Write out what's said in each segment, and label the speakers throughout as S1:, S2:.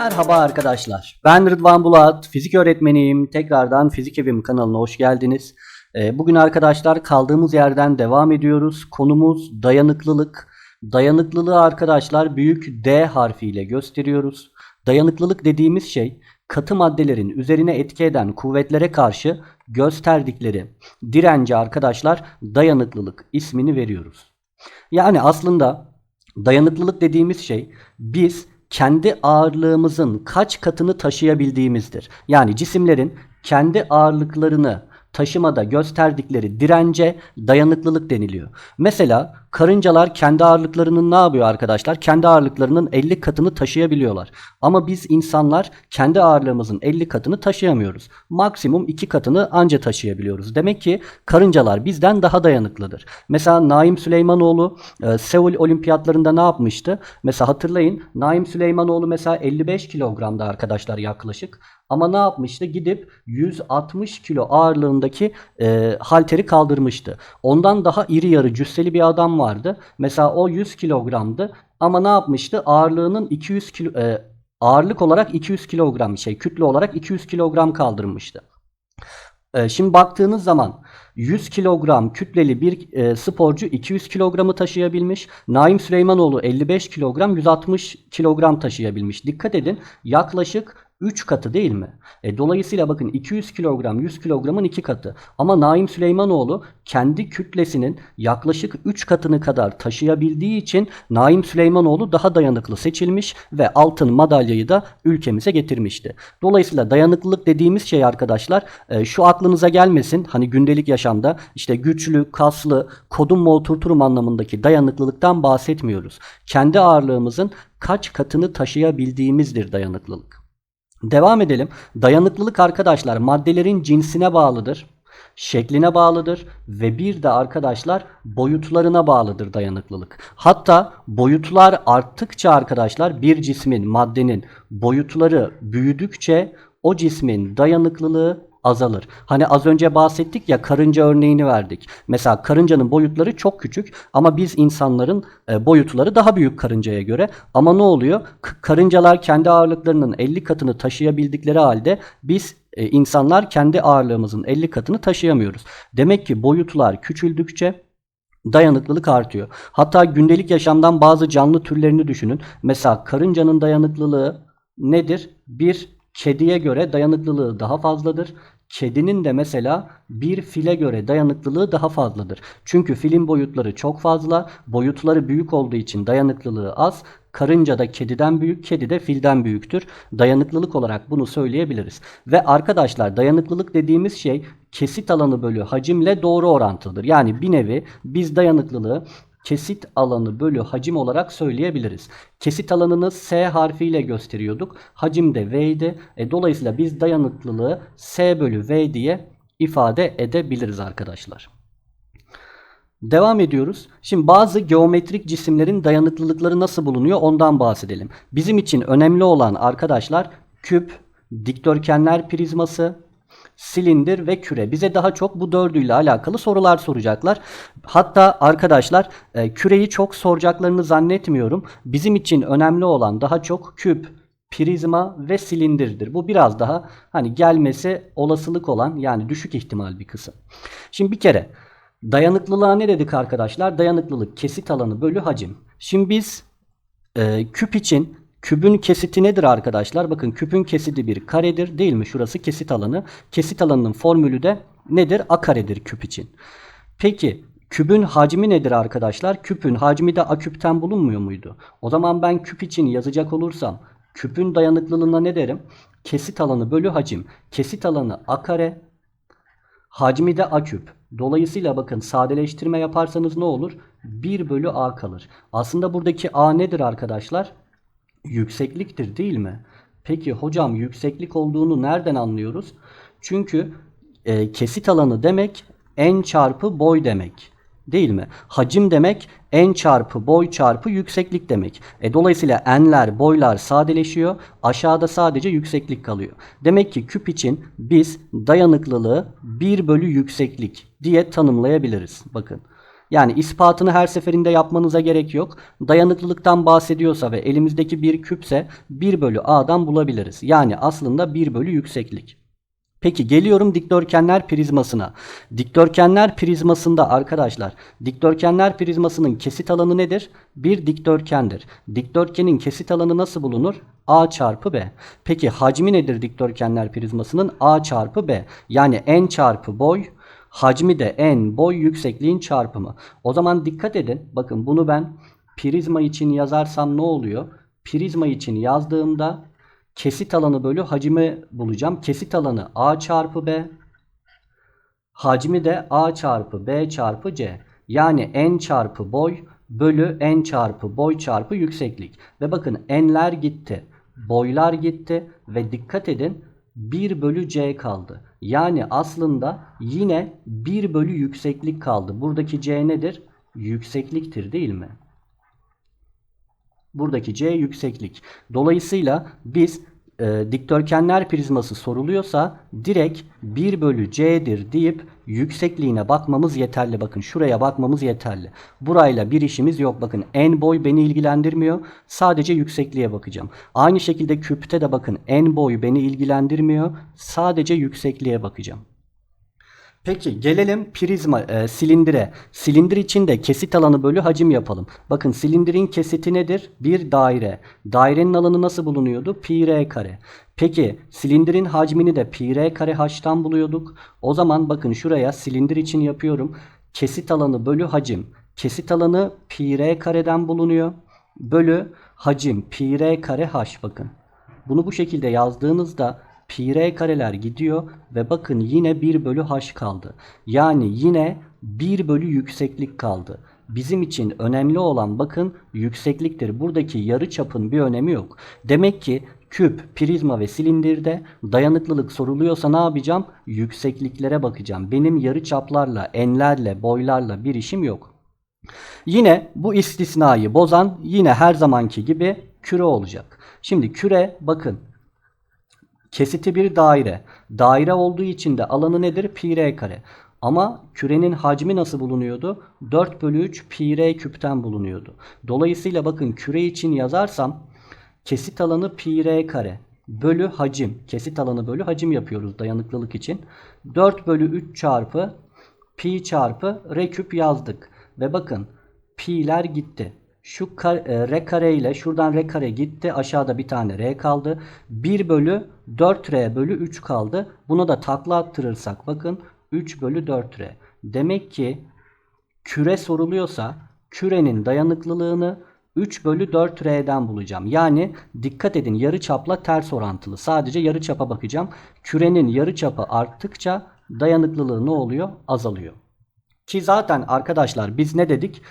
S1: Merhaba arkadaşlar. Ben Rıdvan Bulat, fizik öğretmeniyim. Tekrardan Fizik Evim kanalına hoş geldiniz. Ee, Bugün arkadaşlar kaldığımız yerden devam ediyoruz. Konumuz dayanıklılık. Dayanıklılığı arkadaşlar büyük D harfiyle gösteriyoruz. Dayanıklılık dediğimiz şey katı maddelerin üzerine etki eden kuvvetlere karşı gösterdikleri dirence arkadaşlar dayanıklılık ismini veriyoruz. Yani aslında dayanıklılık dediğimiz şey biz kendi ağırlığımızın kaç katını taşıyabildiğimizdir. Yani cisimlerin kendi ağırlıklarını taşımada gösterdikleri dirence dayanıklılık deniliyor. Mesela karıncalar kendi ağırlıklarının ne yapıyor arkadaşlar? Kendi ağırlıklarının 50 katını taşıyabiliyorlar. Ama biz insanlar kendi ağırlığımızın 50 katını taşıyamıyoruz. Maksimum 2 katını anca taşıyabiliyoruz. Demek ki karıncalar bizden daha dayanıklıdır. Mesela Naim Süleymanoğlu e, Seul olimpiyatlarında ne yapmıştı? Mesela hatırlayın Naim Süleymanoğlu mesela 55 kilogramda arkadaşlar yaklaşık. Ama ne yapmıştı? Gidip 160 kilo ağırlığındaki e, halteri kaldırmıştı. Ondan daha iri yarı cüsseli bir adam vardı. Mesela o 100 kilogramdı. Ama ne yapmıştı? Ağırlığının 200 kilo e, ağırlık olarak 200 kilogram şey kütle olarak 200 kilogram kaldırmıştı. E, şimdi baktığınız zaman 100 kilogram kütleli bir e, sporcu 200 kilogramı taşıyabilmiş. Naim Süleymanoğlu 55 kilogram 160 kilogram taşıyabilmiş. Dikkat edin yaklaşık 3 katı değil mi? E, dolayısıyla bakın 200 kilogram 100 kilogramın 2 katı. Ama Naim Süleymanoğlu kendi kütlesinin yaklaşık 3 katını kadar taşıyabildiği için Naim Süleymanoğlu daha dayanıklı seçilmiş ve altın madalyayı da ülkemize getirmişti. Dolayısıyla dayanıklılık dediğimiz şey arkadaşlar e, şu aklınıza gelmesin. Hani gündelik yaşamda işte güçlü, kaslı, kodum mu oturturum anlamındaki dayanıklılıktan bahsetmiyoruz. Kendi ağırlığımızın kaç katını taşıyabildiğimizdir dayanıklılık. Devam edelim. Dayanıklılık arkadaşlar maddelerin cinsine bağlıdır, şekline bağlıdır ve bir de arkadaşlar boyutlarına bağlıdır dayanıklılık. Hatta boyutlar arttıkça arkadaşlar bir cismin, maddenin boyutları büyüdükçe o cismin dayanıklılığı azalır. Hani az önce bahsettik ya karınca örneğini verdik. Mesela karıncanın boyutları çok küçük ama biz insanların e, boyutları daha büyük karıncaya göre. Ama ne oluyor? Karıncalar kendi ağırlıklarının 50 katını taşıyabildikleri halde biz e, insanlar kendi ağırlığımızın 50 katını taşıyamıyoruz. Demek ki boyutlar küçüldükçe dayanıklılık artıyor. Hatta gündelik yaşamdan bazı canlı türlerini düşünün. Mesela karıncanın dayanıklılığı nedir? Bir kediye göre dayanıklılığı daha fazladır. Kedinin de mesela bir file göre dayanıklılığı daha fazladır. Çünkü filin boyutları çok fazla, boyutları büyük olduğu için dayanıklılığı az. Karınca da kediden büyük, kedi de filden büyüktür. Dayanıklılık olarak bunu söyleyebiliriz. Ve arkadaşlar dayanıklılık dediğimiz şey kesit alanı bölü hacimle doğru orantılıdır. Yani bir nevi biz dayanıklılığı kesit alanı bölü hacim olarak söyleyebiliriz. Kesit alanını S harfiyle gösteriyorduk. Hacim de V idi. E, dolayısıyla biz dayanıklılığı S bölü V diye ifade edebiliriz arkadaşlar. Devam ediyoruz. Şimdi bazı geometrik cisimlerin dayanıklılıkları nasıl bulunuyor ondan bahsedelim. Bizim için önemli olan arkadaşlar küp, dikdörtgenler prizması, silindir ve küre. Bize daha çok bu dördüyle alakalı sorular soracaklar. Hatta arkadaşlar e, küreyi çok soracaklarını zannetmiyorum. Bizim için önemli olan daha çok küp, prizma ve silindirdir. Bu biraz daha hani gelmesi olasılık olan yani düşük ihtimal bir kısım. Şimdi bir kere dayanıklılığa ne dedik arkadaşlar? Dayanıklılık kesit alanı bölü hacim. Şimdi biz e, küp için Kübün kesiti nedir arkadaşlar? Bakın küpün kesidi bir karedir değil mi? Şurası kesit alanı. Kesit alanının formülü de nedir? A karedir küp için. Peki kübün hacmi nedir arkadaşlar? Küpün hacmi de A küpten bulunmuyor muydu? O zaman ben küp için yazacak olursam küpün dayanıklılığına ne derim? Kesit alanı bölü hacim. Kesit alanı A kare. Hacmi de A küp. Dolayısıyla bakın sadeleştirme yaparsanız ne olur? 1 bölü A kalır. Aslında buradaki A nedir arkadaşlar? Yüksekliktir değil mi? Peki hocam yükseklik olduğunu nereden anlıyoruz? Çünkü e, kesit alanı demek en çarpı boy demek. Değil mi? Hacim demek en çarpı boy çarpı yükseklik demek. E, dolayısıyla enler, boylar sadeleşiyor. Aşağıda sadece yükseklik kalıyor. Demek ki küp için biz dayanıklılığı 1 bölü yükseklik diye tanımlayabiliriz. Bakın Yani ispatını her seferinde yapmanıza gerek yok. Dayanıklılıktan bahsediyorsa ve elimizdeki bir küpse 1 bölü A'dan bulabiliriz. Yani aslında 1 bölü yükseklik. Peki geliyorum dikdörtgenler prizmasına. Dikdörtgenler prizmasında arkadaşlar dikdörtgenler prizmasının kesit alanı nedir? Bir dikdörtgendir. Dikdörtgenin kesit alanı nasıl bulunur? A çarpı B. Peki hacmi nedir dikdörtgenler prizmasının? A çarpı B. Yani n çarpı boy hacmi de n boy yüksekliğin çarpımı. O zaman dikkat edin. Bakın bunu ben prizma için yazarsam ne oluyor? Prizma için yazdığımda kesit alanı bölü hacmi bulacağım. Kesit alanı A çarpı B. Hacmi de A çarpı B çarpı C. Yani n çarpı boy bölü n çarpı boy çarpı yükseklik. Ve bakın n'ler gitti. Boylar gitti. Ve dikkat edin 1 bölü C kaldı. Yani aslında yine 1 bölü yükseklik kaldı. Buradaki C nedir? Yüksekliktir değil mi? Buradaki C yükseklik. Dolayısıyla biz e, dikdörtgenler prizması soruluyorsa direkt 1 bölü C'dir deyip yüksekliğine bakmamız yeterli. Bakın şuraya bakmamız yeterli. Burayla bir işimiz yok. Bakın en boy beni ilgilendirmiyor. Sadece yüksekliğe bakacağım. Aynı şekilde küpte de bakın en boy beni ilgilendirmiyor. Sadece yüksekliğe bakacağım. Peki gelelim prizma e, silindire. Silindir için de kesit alanı bölü hacim yapalım. Bakın silindirin kesiti nedir? Bir daire. Dairenin alanı nasıl bulunuyordu? Pi r kare. Peki silindirin hacmini de pi r kare h'tan buluyorduk. O zaman bakın şuraya silindir için yapıyorum. Kesit alanı bölü hacim. Kesit alanı pi r kareden bulunuyor. Bölü hacim pi r kare h bakın. Bunu bu şekilde yazdığınızda pi kareler gidiyor ve bakın yine 1 bölü h kaldı. Yani yine 1 bölü yükseklik kaldı. Bizim için önemli olan bakın yüksekliktir. Buradaki yarı çapın bir önemi yok. Demek ki küp, prizma ve silindirde dayanıklılık soruluyorsa ne yapacağım? Yüksekliklere bakacağım. Benim yarı çaplarla, enlerle, boylarla bir işim yok. Yine bu istisnayı bozan yine her zamanki gibi küre olacak. Şimdi küre bakın Kesiti bir daire. Daire olduğu için de alanı nedir? Pi r kare. Ama kürenin hacmi nasıl bulunuyordu? 4 bölü 3 pi r küpten bulunuyordu. Dolayısıyla bakın küre için yazarsam kesit alanı pi r kare bölü hacim. Kesit alanı bölü hacim yapıyoruz dayanıklılık için. 4 bölü 3 çarpı pi çarpı r küp yazdık. Ve bakın pi'ler gitti. Şu kar, e, r kare ile şuradan r kare gitti. Aşağıda bir tane r kaldı. 1 bölü 4r bölü 3 kaldı. Buna da takla attırırsak bakın 3 bölü 4r. Demek ki küre soruluyorsa kürenin dayanıklılığını 3 bölü 4r'den bulacağım. Yani dikkat edin yarı çapla ters orantılı. Sadece yarı çapa bakacağım. Kürenin yarı çapı arttıkça dayanıklılığı ne oluyor? Azalıyor. Ki zaten arkadaşlar biz ne dedik?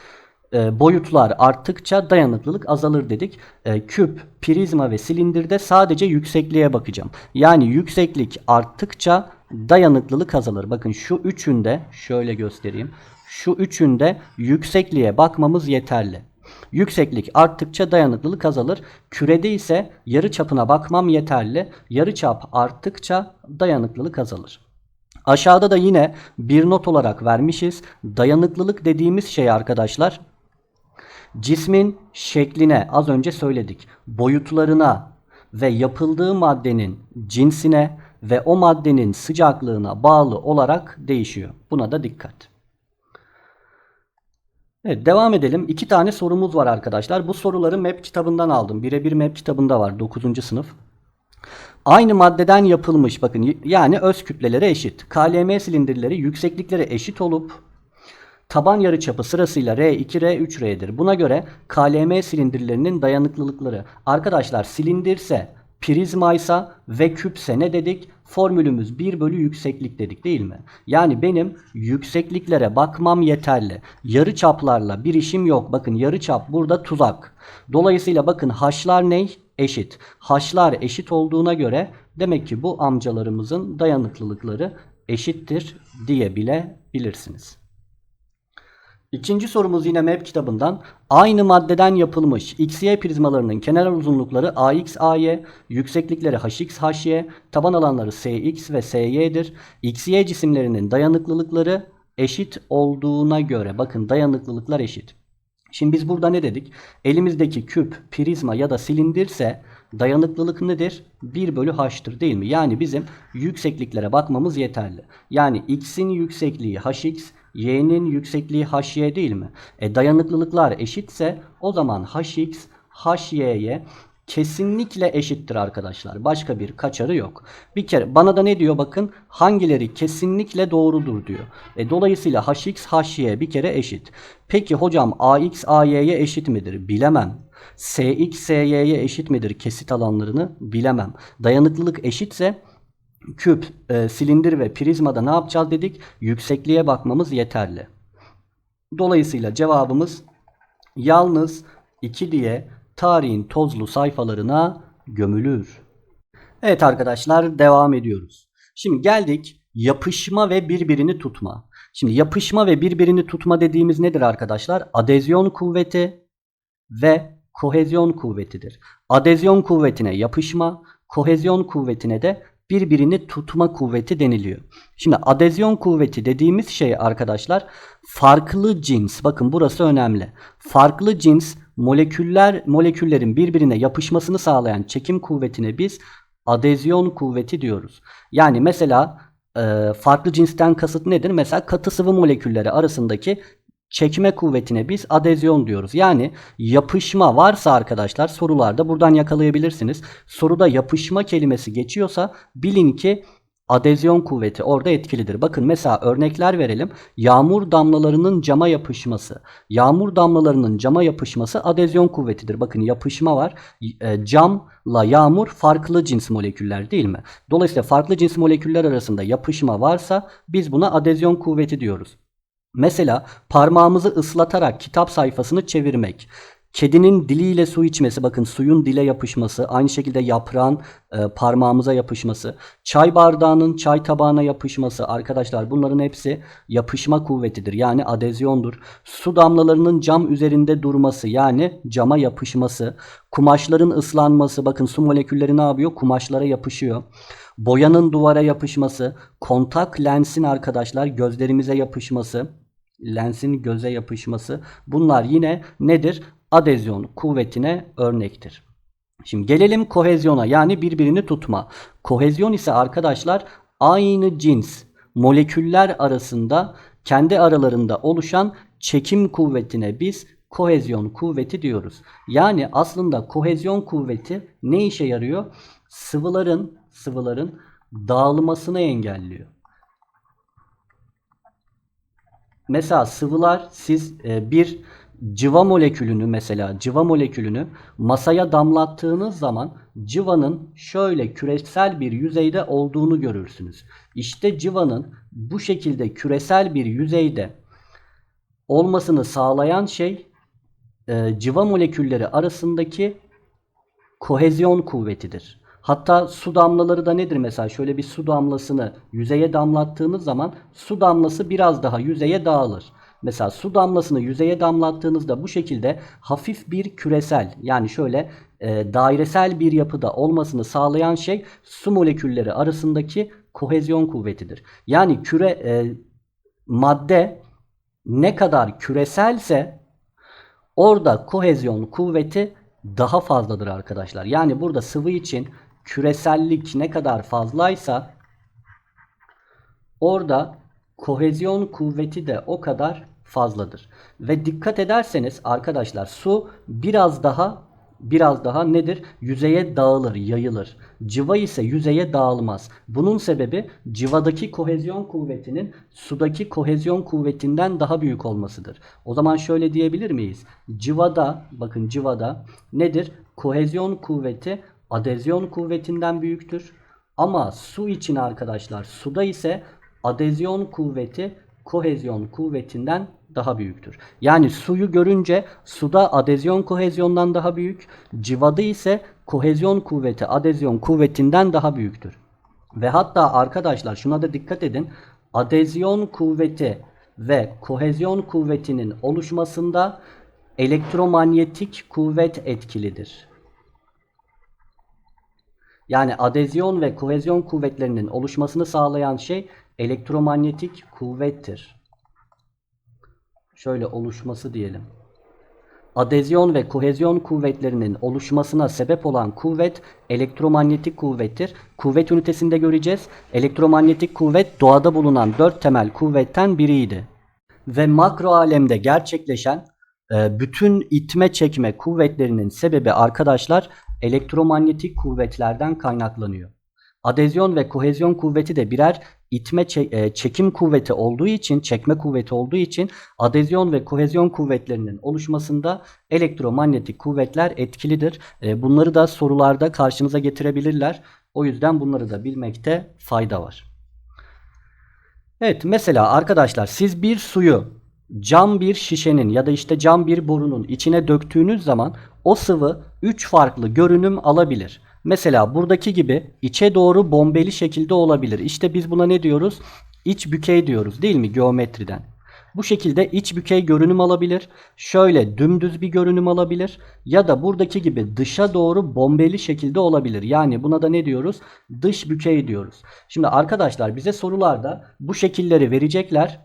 S1: E, boyutlar arttıkça dayanıklılık azalır dedik. E, küp, prizma ve silindirde sadece yüksekliğe bakacağım. Yani yükseklik arttıkça dayanıklılık azalır. Bakın şu üçünde şöyle göstereyim. Şu üçünde yüksekliğe bakmamız yeterli. Yükseklik arttıkça dayanıklılık azalır. Kürede ise yarı çapına bakmam yeterli. Yarı çap arttıkça dayanıklılık azalır. Aşağıda da yine bir not olarak vermişiz. Dayanıklılık dediğimiz şey arkadaşlar Cismin şekline az önce söyledik. Boyutlarına ve yapıldığı maddenin cinsine ve o maddenin sıcaklığına bağlı olarak değişiyor. Buna da dikkat. Evet devam edelim. İki tane sorumuz var arkadaşlar. Bu soruları MEP kitabından aldım. Birebir MEP kitabında var 9. sınıf. Aynı maddeden yapılmış bakın yani öz kütleleri eşit. KLM silindirleri yükseklikleri eşit olup Taban yarıçapı sırasıyla R2, R3, R'dir. Buna göre KLM silindirlerinin dayanıklılıkları. Arkadaşlar silindirse, prizmaysa ve küpse ne dedik? Formülümüz 1 bölü yükseklik dedik değil mi? Yani benim yüksekliklere bakmam yeterli. Yarı çaplarla bir işim yok. Bakın yarı çap burada tuzak. Dolayısıyla bakın haşlar ne? Eşit. Haşlar eşit olduğuna göre demek ki bu amcalarımızın dayanıklılıkları eşittir diyebilebilirsiniz. İkinci sorumuz yine MEP kitabından. Aynı maddeden yapılmış XY prizmalarının kenar uzunlukları AX, AY, yükseklikleri HX, HY, taban alanları SX ve SY'dir. XY cisimlerinin dayanıklılıkları eşit olduğuna göre bakın dayanıklılıklar eşit. Şimdi biz burada ne dedik? Elimizdeki küp, prizma ya da silindirse dayanıklılık nedir? 1 bölü h'tır değil mi? Yani bizim yüksekliklere bakmamız yeterli. Yani x'in yüksekliği hx, y'nin yüksekliği hy değil mi? E dayanıklılıklar eşitse o zaman hx, hy'ye kesinlikle eşittir arkadaşlar. Başka bir kaçarı yok. Bir kere bana da ne diyor bakın hangileri kesinlikle doğrudur diyor. E, dolayısıyla hx hy bir kere eşit. Peki hocam ax ay'ye eşit midir? Bilemem. Sx sy'ye eşit midir kesit alanlarını? Bilemem. Dayanıklılık eşitse küp, e, silindir ve prizmada ne yapacağız dedik? Yüksekliğe bakmamız yeterli. Dolayısıyla cevabımız yalnız 2 diye tarihin tozlu sayfalarına gömülür. Evet arkadaşlar devam ediyoruz. Şimdi geldik yapışma ve birbirini tutma. Şimdi yapışma ve birbirini tutma dediğimiz nedir arkadaşlar? Adezyon kuvveti ve kohezyon kuvvetidir. Adezyon kuvvetine yapışma, kohezyon kuvvetine de birbirini tutma kuvveti deniliyor. Şimdi adezyon kuvveti dediğimiz şey arkadaşlar farklı cins bakın burası önemli. Farklı cins moleküller moleküllerin birbirine yapışmasını sağlayan çekim kuvvetine biz adezyon kuvveti diyoruz. Yani mesela farklı cinsten kasıt nedir? Mesela katı sıvı molekülleri arasındaki çekme kuvvetine biz adezyon diyoruz. Yani yapışma varsa arkadaşlar sorularda buradan yakalayabilirsiniz. Soruda yapışma kelimesi geçiyorsa bilin ki adezyon kuvveti orada etkilidir. Bakın mesela örnekler verelim. Yağmur damlalarının cama yapışması. Yağmur damlalarının cama yapışması adezyon kuvvetidir. Bakın yapışma var. E, camla yağmur farklı cins moleküller değil mi? Dolayısıyla farklı cins moleküller arasında yapışma varsa biz buna adezyon kuvveti diyoruz. Mesela parmağımızı ıslatarak kitap sayfasını çevirmek. Kedinin diliyle su içmesi bakın suyun dile yapışması aynı şekilde yaprağın e, parmağımıza yapışması çay bardağının çay tabağına yapışması arkadaşlar bunların hepsi yapışma kuvvetidir yani adezyondur. Su damlalarının cam üzerinde durması yani cama yapışması kumaşların ıslanması bakın su molekülleri ne yapıyor kumaşlara yapışıyor. Boyanın duvara yapışması kontak lensin arkadaşlar gözlerimize yapışması lensin göze yapışması bunlar yine nedir? adezyon kuvvetine örnektir. Şimdi gelelim kohezyona yani birbirini tutma. Kohezyon ise arkadaşlar aynı cins moleküller arasında kendi aralarında oluşan çekim kuvvetine biz kohezyon kuvveti diyoruz. Yani aslında kohezyon kuvveti ne işe yarıyor? Sıvıların sıvıların dağılmasını engelliyor. Mesela sıvılar siz e, bir civa molekülünü mesela civa molekülünü masaya damlattığınız zaman civanın şöyle küresel bir yüzeyde olduğunu görürsünüz. İşte civanın bu şekilde küresel bir yüzeyde olmasını sağlayan şey e, civa molekülleri arasındaki kohezyon kuvvetidir. Hatta su damlaları da nedir mesela? Şöyle bir su damlasını yüzeye damlattığınız zaman su damlası biraz daha yüzeye dağılır. Mesela su damlasını yüzeye damlattığınızda bu şekilde hafif bir küresel yani şöyle e, dairesel bir yapıda olmasını sağlayan şey su molekülleri arasındaki kohezyon kuvvetidir. Yani küre e, madde ne kadar küreselse orada kohezyon kuvveti daha fazladır arkadaşlar. Yani burada sıvı için küresellik ne kadar fazlaysa orada kohezyon kuvveti de o kadar fazladır. Ve dikkat ederseniz arkadaşlar su biraz daha biraz daha nedir? Yüzeye dağılır, yayılır. Civa ise yüzeye dağılmaz. Bunun sebebi civadaki kohezyon kuvvetinin sudaki kohezyon kuvvetinden daha büyük olmasıdır. O zaman şöyle diyebilir miyiz? Civada, bakın civada nedir? Kohezyon kuvveti adezyon kuvvetinden büyüktür. Ama su için arkadaşlar suda ise adezyon kuvveti kohezyon kuvvetinden daha büyüktür. Yani suyu görünce suda adezyon kohezyondan daha büyük, civada ise kohezyon kuvveti adezyon kuvvetinden daha büyüktür. Ve hatta arkadaşlar şuna da dikkat edin. Adezyon kuvveti ve kohezyon kuvvetinin oluşmasında elektromanyetik kuvvet etkilidir. Yani adezyon ve kohezyon kuvvetlerinin oluşmasını sağlayan şey elektromanyetik kuvvettir. şöyle oluşması diyelim. Adezyon ve kohezyon kuvvetlerinin oluşmasına sebep olan kuvvet elektromanyetik kuvvettir. Kuvvet ünitesinde göreceğiz. Elektromanyetik kuvvet doğada bulunan dört temel kuvvetten biriydi. Ve makro alemde gerçekleşen e, bütün itme çekme kuvvetlerinin sebebi arkadaşlar elektromanyetik kuvvetlerden kaynaklanıyor. Adezyon ve kohezyon kuvveti de birer itme çe- e, çekim kuvveti olduğu için, çekme kuvveti olduğu için adezyon ve kohezyon kuvvetlerinin oluşmasında elektromanyetik kuvvetler etkilidir. E, Bunları da sorularda karşınıza getirebilirler. O yüzden bunları da bilmekte fayda var. Evet mesela arkadaşlar siz bir suyu cam bir şişenin ya da işte cam bir borunun içine döktüğünüz zaman o sıvı 3 farklı görünüm alabilir. Mesela buradaki gibi içe doğru bombeli şekilde olabilir. İşte biz buna ne diyoruz? İç bükey diyoruz değil mi geometriden? Bu şekilde iç bükey görünüm alabilir. Şöyle dümdüz bir görünüm alabilir. Ya da buradaki gibi dışa doğru bombeli şekilde olabilir. Yani buna da ne diyoruz? Dış bükey diyoruz. Şimdi arkadaşlar bize sorularda bu şekilleri verecekler.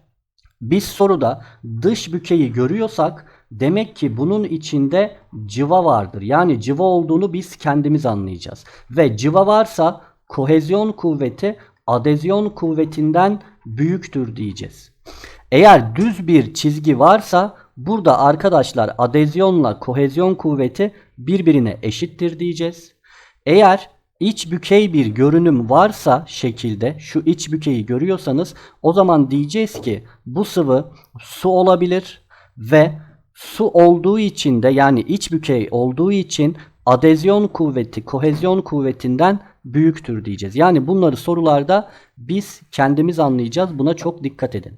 S1: Biz soruda dış bükeyi görüyorsak demek ki bunun içinde cıva vardır. Yani cıva olduğunu biz kendimiz anlayacağız. Ve cıva varsa kohezyon kuvveti adezyon kuvvetinden büyüktür diyeceğiz. Eğer düz bir çizgi varsa burada arkadaşlar adezyonla kohezyon kuvveti birbirine eşittir diyeceğiz. Eğer iç bükey bir görünüm varsa şekilde şu iç bükeyi görüyorsanız o zaman diyeceğiz ki bu sıvı su olabilir ve su olduğu için de yani iç bükey olduğu için adezyon kuvveti kohezyon kuvvetinden büyüktür diyeceğiz. Yani bunları sorularda biz kendimiz anlayacağız. Buna çok dikkat edin.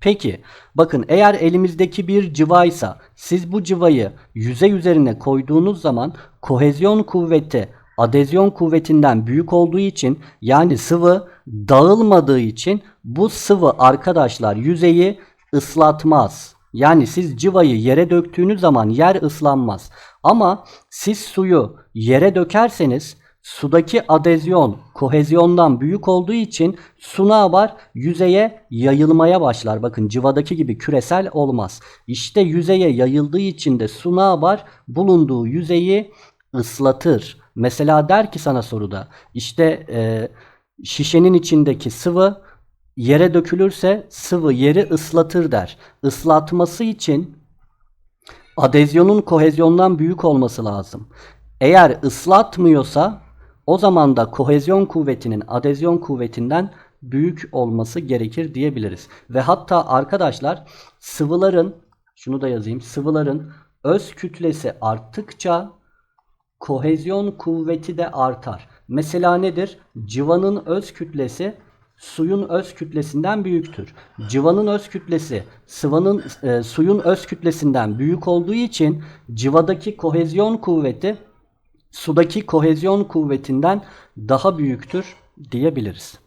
S1: Peki bakın eğer elimizdeki bir cıvaysa siz bu cıvayı yüzey üzerine koyduğunuz zaman kohezyon kuvveti adezyon kuvvetinden büyük olduğu için yani sıvı dağılmadığı için bu sıvı arkadaşlar yüzeyi ıslatmaz. Yani siz cıvayı yere döktüğünüz zaman yer ıslanmaz. Ama siz suyu yere dökerseniz sudaki adezyon kohezyondan büyük olduğu için su ne yapar? Yüzeye yayılmaya başlar. Bakın cıvadaki gibi küresel olmaz. İşte yüzeye yayıldığı için de su ne yapar? Bulunduğu yüzeyi ıslatır. Mesela der ki sana soruda işte e, şişenin içindeki sıvı yere dökülürse sıvı yeri ıslatır der. Islatması için adezyonun kohezyondan büyük olması lazım. Eğer ıslatmıyorsa o zaman da kohezyon kuvvetinin adezyon kuvvetinden büyük olması gerekir diyebiliriz. Ve hatta arkadaşlar sıvıların şunu da yazayım. Sıvıların öz kütlesi arttıkça kohezyon kuvveti de artar. Mesela nedir? Civanın öz kütlesi suyun öz kütlesinden büyüktür. Civanın öz kütlesi sıvanın e, suyun öz kütlesinden büyük olduğu için civadaki kohezyon kuvveti sudaki kohezyon kuvvetinden daha büyüktür diyebiliriz.